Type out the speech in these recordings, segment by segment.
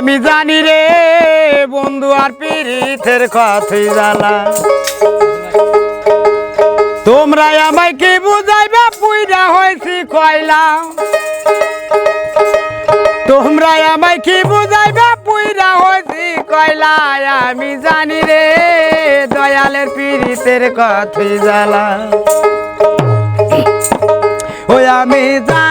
আমি জানি রে বন্ধু আর পিরিতের কথাই জানা। তোমরা আমায় কি বুঝাইবা? পুইরা হয়েছি কয়লা। জ্বালায় আমি জানি রে দয়ালের পীড়িতের কথা জ্বালা ও আমি জানি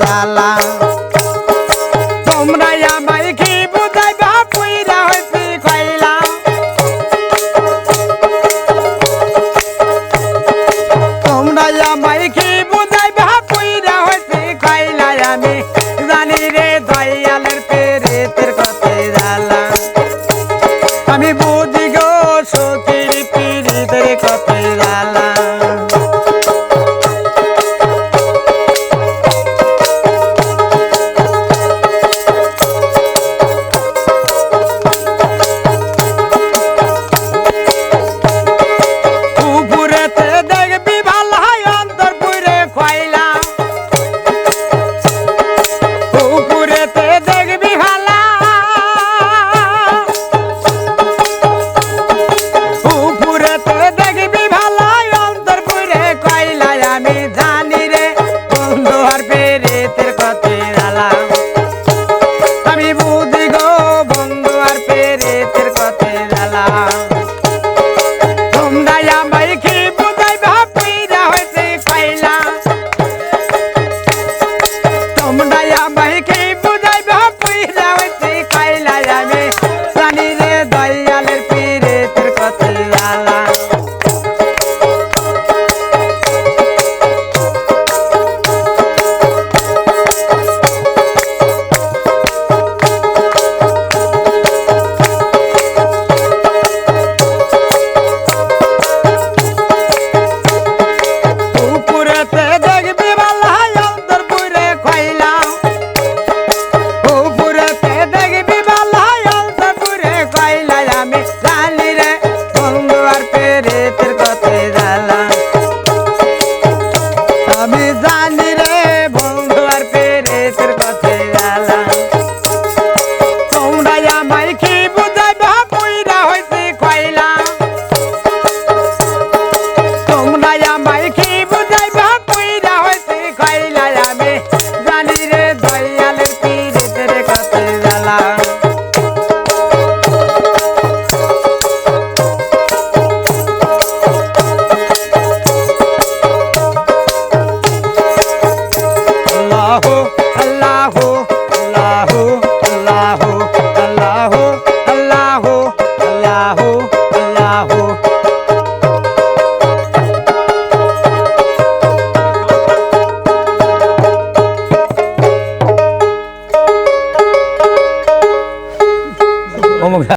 জ্বালা তোমরা আমায় কি বুঝাইবা? পুইরা হইছি কইলা। তোমরা আমায় কি আল্লাহ আল্লাহ।